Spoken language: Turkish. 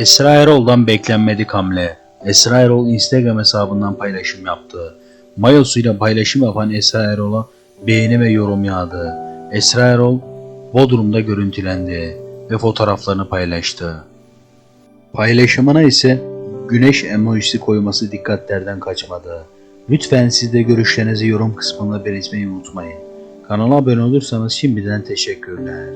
Esra Erol'dan beklenmedik hamle. Esra Erol Instagram hesabından paylaşım yaptı. Mayosuyla paylaşım yapan Esra Erol'a beğeni ve yorum yağdı. Esra Erol Bodrum'da görüntülendi ve fotoğraflarını paylaştı. Paylaşımına ise güneş emojisi koyması dikkatlerden kaçmadı. Lütfen siz de görüşlerinizi yorum kısmında belirtmeyi unutmayın. Kanala abone olursanız şimdiden teşekkürler.